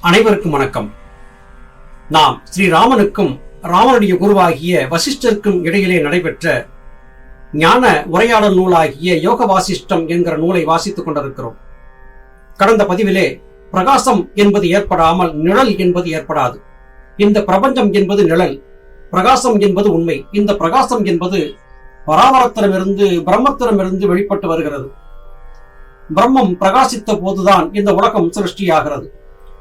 அனைவருக்கும் வணக்கம். நாம் ஸ்ரீராமனுக்கும் ராமனுடைய குருவாகிய வசிஷ்டருக்கும் இடையிலே நடைபெற்ற ஞான உரையாடல் நூலாகிய யோக வாசிஷ்டம் என்கிற நூலை வாசித்துக் கொண்டிருக்கிறோம். கடந்த பதிவிலே பிரகாசம் என்பது ஏற்படாமல் நிழல் என்பது ஏற்படாது. இந்த பிரபஞ்சம் என்பது நிழல் பிரகாசம் என்பது உண்மை. இந்த பிரகாசம் என்பது பராமரத்திடமிருந்து பிரம்மத்திடமிருந்து வெளிப்பட்டு வருகிறது. பிரம்மம் பிரகாசித்த போதுதான் இந்த உலகம் சிருஷ்டியாகிறது.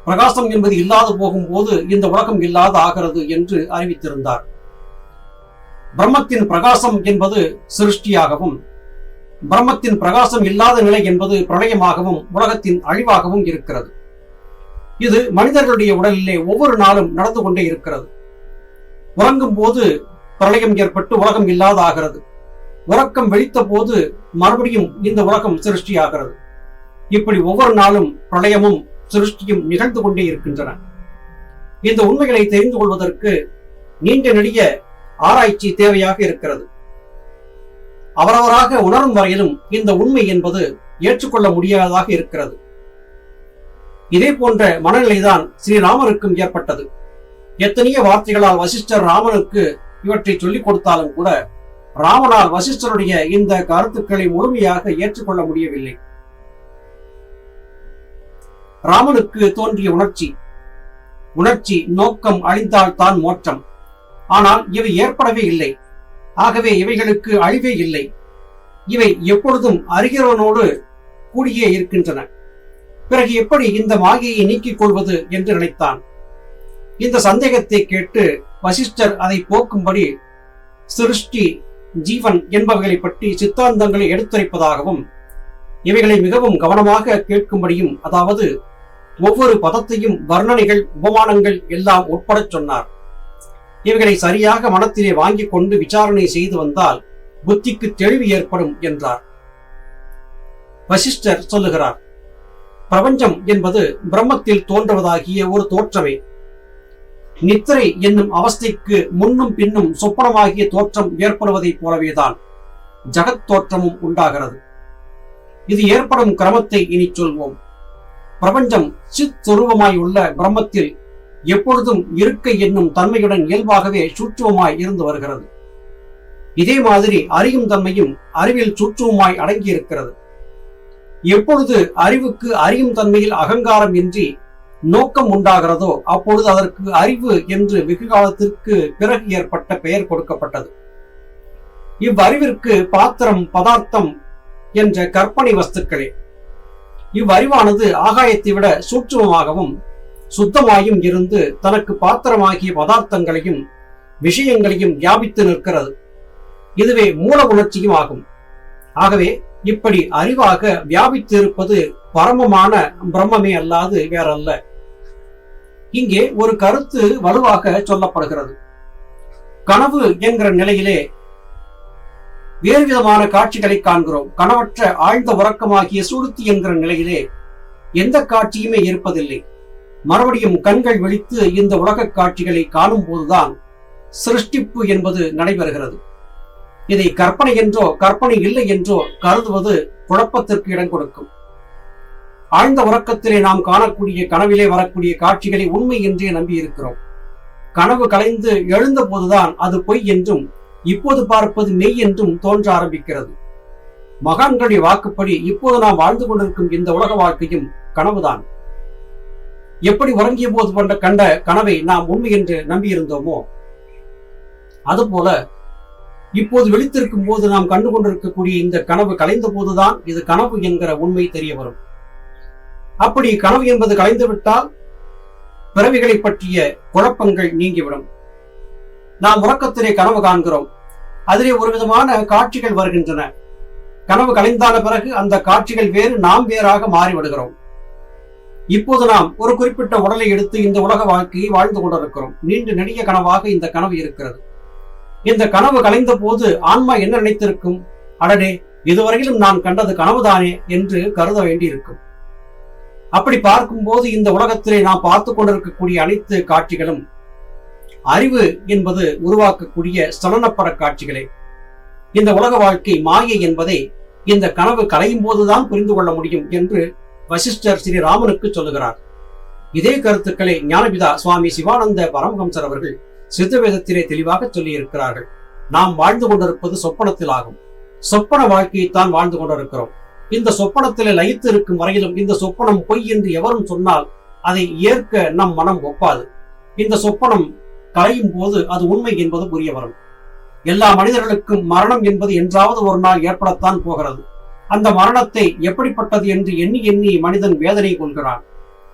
பிரகாசம் என்பது இல்லாது போகும்போது இந்த உலகம் இல்லாது ஆகிறது என்று அறிவித்திருந்தார். பிரம்மத்தின் பிரகாசம் என்பது சிருஷ்டியாகவும் பிரம்மத்தின் பிரகாசம் இல்லாத நிலை என்பது பிரளயமாகவும் உலகத்தின் அழிவாகவும் இருக்கிறது. இது மனிதர்களுடைய உடலிலே ஒவ்வொரு நாளும் நடந்து கொண்டே இருக்கிறது. உறங்கும் போது பிரளயம் ஏற்பட்டு உலகம் இல்லாத ஆகிறது. உறக்கம் வெடித்த போது மறுபடியும் இந்த உலகம் சிருஷ்டியாகிறது. இப்படி ஒவ்வொரு நாளும் பிரளயமும் சிருஷ்டியும் நிகழ்ந்து கொண்டே இருக்கின்றன. இந்த உண்மைகளை தெரிந்து கொள்வதற்கு நீண்ட நெடிய ஆராய்ச்சி தேவையாக இருக்கிறது. அவரவராக உணரும் வரையிலும் இந்த உண்மை என்பது ஏற்றுக்கொள்ள முடியாததாக இருக்கிறது. இதே போன்ற மனநிலைதான் ஸ்ரீராமருக்கும் ஏற்பட்டது. எத்தனையோ வார்த்தைகளால் வசிஷ்டர் ராமனுக்கு இவற்றை சொல்லிக் கொடுத்தாலும் கூட ராமனால் வசிஷ்டருடைய இந்த கருத்துக்களை முழுமையாக ஏற்றுக்கொள்ள முடியவில்லை. ராமனுக்கு தோன்றிய உணர்ச்சி. உணர்ச்சி நோக்கம் அழிந்தால் தான் மோட்சம். ஆனால் இவை ஏற்படவே இல்லை. ஆகவே இவைகளுக்கு அழிவே இல்லை. இவை எப்பொழுதும் அறிகிறவனோடு கூடியே இருக்கின்றன. பிறகு எப்படி இந்த மாயையை நீக்கிக் கொள்வது என்று நினைத்தான். இந்த சந்தேகத்தை கேட்டு வசிஷ்டர் அதை போக்கும்படி சிருஷ்டி ஜீவன் என்பவைகளை பற்றி சித்தாந்தங்களை எடுத்துரைப்பதாகவும் இவைகளை மிகவும் கவனமாக கேட்கும்படியும் அதாவது ஒவ்வொரு பதத்தையும் வர்ணனைகள் உபமானங்கள் எல்லாம் உட்படச் சொன்னார். இவைகளை சரியாக மனத்திலே வாங்கிக் கொண்டு விசாரணை செய்து வந்தால் புத்திக்கு தெளிவு ஏற்படும் என்றார். வசிஷ்டர் சொல்லுகிறார் பிரபஞ்சம் என்பது பிரம்மத்தில் தோன்றுவதாகிய ஒரு தோற்றமே. நித்திரை என்னும் அவஸ்தைக்கு முன்னும் பின்னும் சொப்பனமாகிய தோற்றம் ஏற்படுவதைப் போலவேதான் ஜகத் தோற்றமும் உண்டாகிறது. இது ஏற்படும் கிரமத்தை இனி சொல்வோம். பிரபஞ்சம் சித் உள்ள பிரம்மத்தில் எப்பொழுதும் இருக்கை என்னும் தன்மையுடன் இயல்பாகவே சூற்றுவமாய் இருந்து வருகிறது. இதே மாதிரி அறியும் தன்மையும் அறிவில் சூற்றுவமாய் அடங்கியிருக்கிறது. எப்பொழுது அறிவுக்கு அறியும் தன்மையில் அகங்காரம் இன்றி நோக்கம் உண்டாகிறதோ அப்பொழுது அதற்கு அறிவு என்று வெகு காலத்திற்கு பிறகு ஏற்பட்ட பெயர் கொடுக்கப்பட்டது. இவ்வறிவிற்கு பாத்திரம் பதார்த்தம் என்ற கற்பனை வஸ்துக்களே. இவ்வறிவானது ஆகாயத்தை விட சூட்சமமாகவும் சுத்தமாயும் இருந்து தனக்கு பாத்திரமாகிய பதார்த்தங்களையும் விஷயங்களையும் வியாபித்து நிற்கிறது. இதுவே மூல உணர்ச்சியும் ஆகும். ஆகவே இப்படி அறிவாக வியாபித்து இருப்பது பரமமான பிரம்மமே அல்லாது வேறல்ல. இங்கே ஒரு கருத்து வலுவாக சொல்லப்படுகிறது. கனவு என்கிற நிலையிலே வேறு விதமான காட்சிகளை காண்கிறோம். கனவற்ற ஆழ்ந்த உறக்கமாகிய சுளுத்தி என்கிற நிலையிலே எந்த காட்சியுமே இருப்பதில்லை. மறுபடியும் கண்கள் விழித்து இந்த உலக காட்சிகளை காணும் போதுதான் சிருஷ்டிப்பு என்பது நடைபெறுகிறது. இதை கற்பனை என்றோ கற்பனை இல்லை என்றோ கருதுவது குழப்பத்திற்கு இடம் கொடுக்கும். ஆழ்ந்த உறக்கத்திலே நாம் காணக்கூடிய கனவிலே வரக்கூடிய காட்சிகளை உண்மை என்றே நம்பியிருக்கிறோம். கனவு கலைந்து எழுந்த போதுதான் அது பொய் என்றும் இப்போது பார்ப்பது மெய் என்றும் தோன்ற ஆரம்பிக்கிறது. மகான்களுடைய வாக்குப்படி இப்போது நாம் வாழ்ந்து கொண்டிருக்கும் இந்த உலக வாழ்க்கையும் கனவுதான். எப்படி உறங்கிய போது கொண்ட கண்ட கனவை நாம் உண்மை என்று நம்பியிருந்தோமோ? அதுபோல இப்போது விழித்திருக்கும் போது நாம் கண்டு கொண்டிருக்கக்கூடிய இந்த கனவு கலைந்த போதுதான் இது கனவு என்கிற உண்மை தெரிய வரும். அப்படி கனவு என்பது கலைந்து விட்டால் பிறவிகளை பற்றிய குழப்பங்கள் நீங்கிவிடும். நாம் உறக்கத்திலே கனவு காண்கிறோம். அதிலே ஒரு விதமான காட்சிகள் வருகின்றன. கனவு கலைந்தான பிறகு அந்த காட்சிகள் வேறு நாம் வேறாக மாறிவிடுகிறோம். இப்போது நாம் ஒரு குறிப்பிட்ட உடலை எடுத்து இந்த உலக வாழ்க்கையை வாழ்ந்து கொண்டிருக்கிறோம். நீண்டு நெடிய கனவாக இந்த கனவு இருக்கிறது. இந்த கனவு கலைந்த போது ஆன்மா என்ன நினைத்திருக்கும்? அடடே இதுவரையிலும் நான் கண்டது கனவுதானே என்று கருத வேண்டியிருக்கும். அப்படி பார்க்கும்போது இந்த உலகத்திலே நாம் பார்த்து கொண்டிருக்கக்கூடிய அனைத்து காட்சிகளும் அறிவு என்பது உருவாக்கக்கூடிய சலனப்பட காட்சிகளே. இந்த உலக வாழ்க்கை மாயை என்பதை இந்த கனவு கலையும் போதுதான் புரிந்து கொள்ள முடியும் என்று வசிஷ்டர் ஸ்ரீராமனுக்கு சொல்லுகிறார். இதே கருத்துக்களை ஞானபிதா சுவாமி சிவானந்த பரமஹம்சர் அவர்கள் சித்தவேதத்திலே தெளிவாக சொல்லி இருக்கிறார்கள் நாம் வாழ்ந்து கொண்டிருப்பது சொப்பனத்தில் ஆகும். சொப்பன வாழ்க்கையைத்தான் வாழ்ந்து கொண்டிருக்கிறோம். இந்த சொப்பனத்திலே லயித்து இருக்கும் வரையிலும் இந்த சொப்பனம் பொய் என்று எவரும் சொன்னால் அதை ஏற்க நம் மனம் ஒப்பாது. இந்த சொப்பனம் களையும் போது அது உண்மை என்பது புரிய வரும். எல்லா மனிதர்களுக்கும் மரணம் என்பது என்றாவது ஒரு நாள் ஏற்படத்தான் போகிறது. அந்த மரணத்தை எப்படிப்பட்டது என்று எண்ணி எண்ணி மனிதன் வேதனை கொள்கிறான்.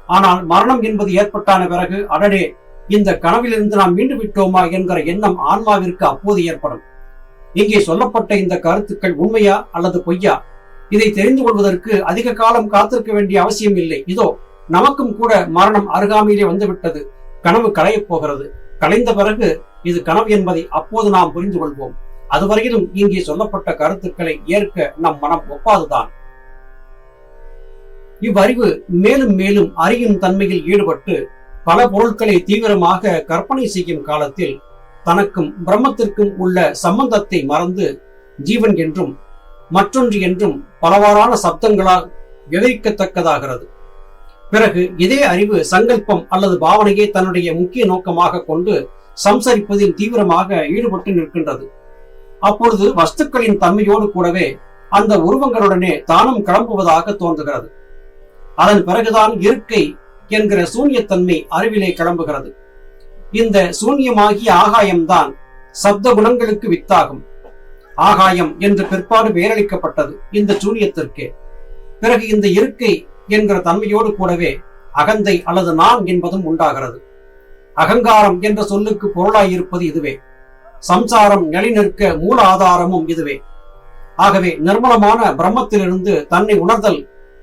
ஆனால் மரணம் என்பது ஏற்பட்டான பிறகு அடடே இந்த கனவிலிருந்து நாம் மீண்டு விட்டோமா என்கிற எண்ணம் ஆன்மாவிற்கு அப்போது ஏற்படும். இங்கே சொல்லப்பட்ட இந்த கருத்துக்கள் உண்மையா அல்லது பொய்யா? இதை தெரிந்து கொள்வதற்கு அதிக காலம் காத்திருக்க வேண்டிய அவசியம் இல்லை. இதோ நமக்கும் கூட மரணம் அருகாமையிலே வந்துவிட்டது. கனவு களையப் போகிறது. கலைந்த பிறகு இது கனவு என்பதை அப்போது நாம் புரிந்து கொள்வோம். அதுவரையிலும் இங்கே சொல்லப்பட்ட கருத்துக்களை ஏற்க நம் மனம் ஒப்பாதுதான். இவ்வறிவு மேலும் மேலும் அறியும் தன்மையில் ஈடுபட்டு பல பொருட்களை தீவிரமாக கற்பனை செய்யும் காலத்தில் தனக்கும் பிரம்மத்திற்கும் உள்ள சம்பந்தத்தை மறந்து ஜீவன் என்றும் மற்றொன்று என்றும் பலவாறான சப்தங்களால் விவரிக்கத்தக்கதாகிறது பிறகு இதே அறிவு சங்கல்பம் அல்லது பாவனையை தன்னுடைய முக்கிய நோக்கமாக கொண்டு சம்சரிப்பதில் தீவிரமாக ஈடுபட்டு நிற்கின்றது. அப்பொழுது வஸ்துக்களின் தன்மையோடு கூடவே அந்த உருவங்களுடனே தானும் கிளம்புவதாக தோன்றுகிறது. அதன் பிறகுதான் இருக்கை என்கிற சூன்யத்தன்மை அறிவிலே கிளம்புகிறது. இந்த சூன்யமாகிய ஆகாயம்தான் சப்த குணங்களுக்கு வித்தாகும். ஆகாயம் என்று பிற்பாடு பெயரளிக்கப்பட்டது இந்த சூன்யத்திற்கே. பிறகு இந்த இருக்கை என்கிற தன்மையோடு கூடவே அகந்தை அல்லது நான் என்பதும் உண்டாகிறது. அகங்காரம் என்ற சொல்லுக்கு பொருளாயிருப்பது இதுவே. சம்சாரம் நிலைநிற்க மூல ஆதாரமும் இதுவே. ஆகவே நிர்மலமான பிரம்மத்திலிருந்து தன்னை உணர்தல்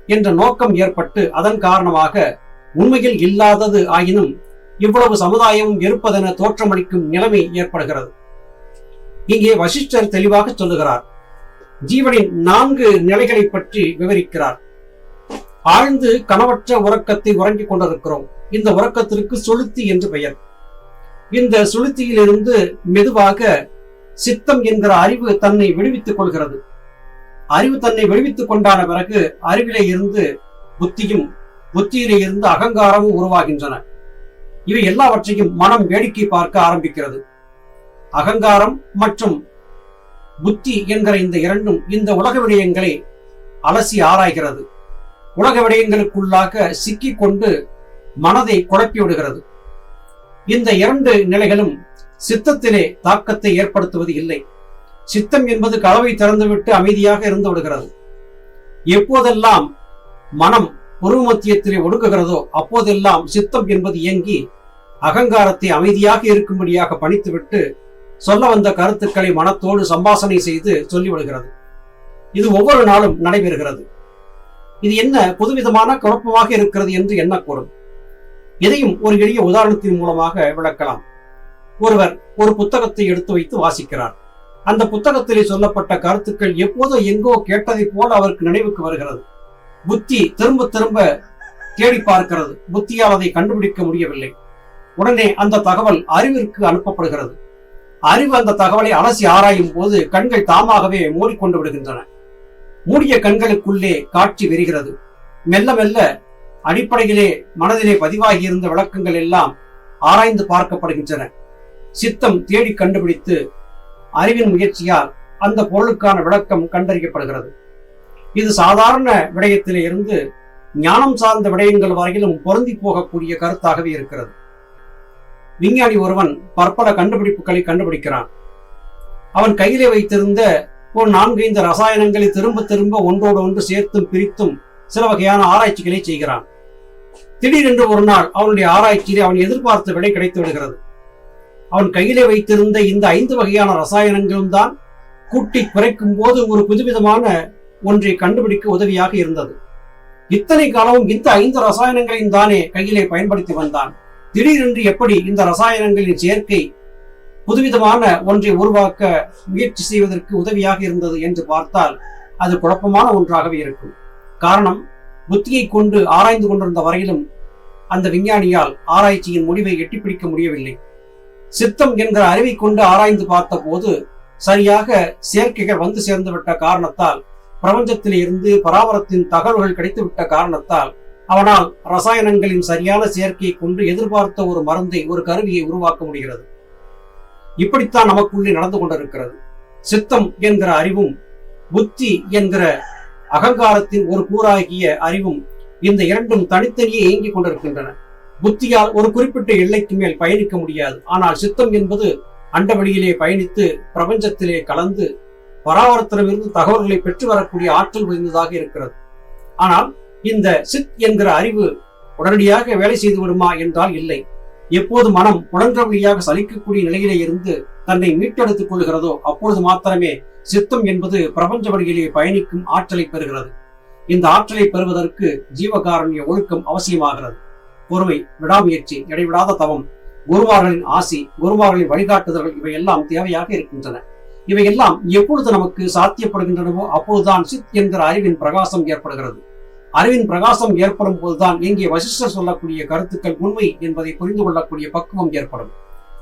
என்ற நோக்கம் ஏற்பட்டு அதன் காரணமாக உண்மையில் இல்லாதது ஆயினும் இவ்வளவு சமுதாயமும் இருப்பதென தோற்றமளிக்கும் நிலைமை ஏற்படுகிறது. இங்கே வசிஷ்டர் தெளிவாக சொல்லுகிறார். ஜீவனின் நான்கு நிலைகளை பற்றி விவரிக்கிறார். ஆழ்ந்து கனவற்ற உறக்கத்தை உறங்கிக் கொண்டிருக்கிறோம். இந்த உறக்கத்திற்கு சுளுத்தி என்று பெயர். இந்த சுளுத்தியிலிருந்து மெதுவாக சித்தம் என்கிற அறிவு தன்னை விடுவித்துக் கொள்கிறது. அறிவு தன்னை விடுவித்துக் கொண்டான பிறகு அறிவிலே இருந்து புத்தியும் புத்தியிலே இருந்து அகங்காரமும் உருவாகின்றன. இவை எல்லாவற்றையும் மனம் வேடிக்கை பார்க்க ஆரம்பிக்கிறது. அகங்காரம் மற்றும் புத்தி என்கிற இந்த இரண்டும் இந்த உலக விடயங்களை அலசி ஆராய்கிறது. உலக விடயங்களுக்குள்ளாக சிக்கிக் கொண்டு மனதை குழப்பி விடுகிறது. இந்த இரண்டு நிலைகளும் சித்தத்திலே தாக்கத்தை ஏற்படுத்துவது இல்லை. சித்தம் என்பது கலவை திறந்துவிட்டு அமைதியாக இருந்து விடுகிறது. எப்போதெல்லாம் மனம் உருவமத்தியத்திறை ஒடுக்குகிறதோ அப்போதெல்லாம் சித்தம் என்பது இயங்கி அகங்காரத்தை அமைதியாக இருக்கும்படியாக பணித்துவிட்டு சொல்ல வந்த கருத்துக்களை மனத்தோடு சம்பாசனை செய்து சொல்லிவிடுகிறது. இது ஒவ்வொரு நாளும் நடைபெறுகிறது. இது என்ன புதுவிதமான குழப்பமாக இருக்கிறது என்று எண்ணக்கூடும் இதையும் ஒரு எளிய உதாரணத்தின் மூலமாக விளக்கலாம். ஒருவர் ஒரு புத்தகத்தை எடுத்து வைத்து வாசிக்கிறார். அந்த புத்தகத்திலே சொல்லப்பட்ட கருத்துக்கள் எப்போதோ எங்கோ கேட்டதை போல அவருக்கு நினைவுக்கு வருகிறது. புத்தி திரும்ப திரும்ப தேடி பார்க்கிறது. புத்தியால் அதை கண்டுபிடிக்க முடியவில்லை. உடனே அந்த தகவல் அறிவிற்கு அனுப்பப்படுகிறது. அறிவு அந்த தகவலை அலசி ஆராயும் போது கண்கள் தாமாகவே மூடிக்கொண்டு விடுகின்றன. மூடிய கண்களுக்குள்ளே காட்சி வருகிறது மெல்ல மெல்ல அடிப்படையிலே மனதிலே பதிவாகி இருந்த விளக்கங்கள் எல்லாம் ஆராய்ந்து பார்க்கப்படுகின்றன. சித்தம் தேடி கண்டுபிடித்து அறிவின் முயற்சியால் அந்த பொருளுக்கான விளக்கம் கண்டறியப்படுகிறது. இது சாதாரண விடயத்திலே இருந்து ஞானம் சார்ந்த விடயங்கள் வரையிலும் பொருந்தி போகக்கூடிய கருத்தாகவே இருக்கிறது. விஞ்ஞானி ஒருவன் பற்பல கண்டுபிடிப்புகளை கண்டுபிடிக்கிறான். அவன் கையிலே வைத்திருந்த ஒரு இந்த ரசாயனங்களை திரும்ப திரும்ப ஒன்றோடு ஒன்று சேர்த்தும் பிரித்தும் சில வகையான ஆராய்ச்சிகளை செய்கிறான். திடீரென்று ஒரு நாள் அவனுடைய ஆராய்ச்சியிலே அவன் எதிர்பார்த்த விடை கிடைத்து விடுகிறது. அவன் கையிலே வைத்திருந்த இந்த ஐந்து வகையான ரசாயனங்களும் தான் கூட்டி குறைக்கும் போது ஒரு புதுவிதமான ஒன்றை கண்டுபிடிக்க உதவியாக இருந்தது. இத்தனை காலமும் இந்த ஐந்து ரசாயனங்களையும் தானே கையிலே பயன்படுத்தி வந்தான். திடீரென்று எப்படி இந்த ரசாயனங்களின் சேர்க்கை புதுவிதமான ஒன்றை உருவாக்க முயற்சி செய்வதற்கு உதவியாக இருந்தது என்று பார்த்தால் அது குழப்பமான ஒன்றாகவே இருக்கும். காரணம் புத்தியை கொண்டு ஆராய்ந்து கொண்டிருந்த வரையிலும் அந்த விஞ்ஞானியால் ஆராய்ச்சியின் முடிவை எட்டிப்பிடிக்க முடியவில்லை. சித்தம் என்கிற அறிவை கொண்டு ஆராய்ந்து பார்த்த போது சரியாக சேர்க்கைகள் வந்து சேர்ந்துவிட்ட காரணத்தால் பிரபஞ்சத்தில் இருந்து பராமரத்தின் தகவல்கள் கிடைத்துவிட்ட காரணத்தால் அவனால் ரசாயனங்களின் சரியான சேர்க்கையை கொண்டு எதிர்பார்த்த ஒரு மருந்தை ஒரு கருவியை உருவாக்க முடிகிறது. இப்படித்தான் நமக்குள்ளே நடந்து கொண்டிருக்கிறது. சித்தம் என்கிற அறிவும் புத்தி என்கிற அகங்காரத்தின் ஒரு கூறாகிய அறிவும் இந்த இரண்டும் தனித்தனியே இயங்கிக் கொண்டிருக்கின்றன. புத்தியால் ஒரு குறிப்பிட்ட எல்லைக்கு மேல் பயணிக்க முடியாது. ஆனால் சித்தம் என்பது அண்டவெளியிலே பயணித்து பிரபஞ்சத்திலே கலந்து பராவரத்திடமிருந்து தகவல்களை பெற்று வரக்கூடிய ஆற்றல் புரிந்ததாக இருக்கிறது. ஆனால் இந்த சித் என்கிற அறிவு உடனடியாக வேலை செய்து விடுமா என்றால் இல்லை. எப்போது மனம் புலன்ற வழியாக சலிக்கக்கூடிய நிலையிலே இருந்து தன்னை மீட்டெடுத்துக் கொள்கிறதோ அப்பொழுது மாத்திரமே சித்தம் என்பது பிரபஞ்ச வழியிலே பயணிக்கும் ஆற்றலை பெறுகிறது. இந்த ஆற்றலை பெறுவதற்கு ஜீவகாரண்ய ஒழுக்கம் அவசியமாகிறது. பொறுமை விடாமுயற்சி இடைவிடாத தவம் குருவார்களின் ஆசி குருவார்களின் வழிகாட்டுதல்கள் இவையெல்லாம் தேவையாக இருக்கின்றன. இவையெல்லாம் எப்பொழுது நமக்கு சாத்தியப்படுகின்றனவோ அப்பொழுதுதான் சித் என்கிற அறிவின் பிரகாசம் ஏற்படுகிறது. அறிவின் பிரகாசம் ஏற்படும் போதுதான் இங்கே வசிஷ்டர் சொல்லக்கூடிய கருத்துக்கள் உண்மை என்பதை புரிந்து கொள்ளக்கூடிய பக்குவம் ஏற்படும்.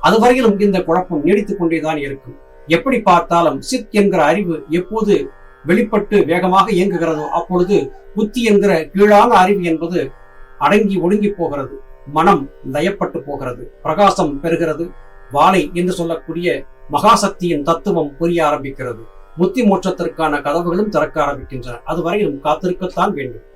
அதுவரையிலும் இந்த குழப்பம் நீடித்துக் கொண்டேதான் இருக்கும். எப்படி பார்த்தாலும் சித் என்கிற அறிவு எப்போது வெளிப்பட்டு வேகமாக இயங்குகிறதோ அப்பொழுது புத்தி என்கிற கீழான அறிவு என்பது அடங்கி ஒடுங்கி போகிறது. மனம் லயப்பட்டு போகிறது. பிரகாசம் பெறுகிறது. வாழை என்று சொல்லக்கூடிய மகாசக்தியின் தத்துவம் புரிய ஆரம்பிக்கிறது. புத்தி மோட்சத்திற்கான கதவுகளும் திறக்க ஆரம்பிக்கின்றன. அதுவரையிலும் காத்திருக்கத்தான் வேண்டும்.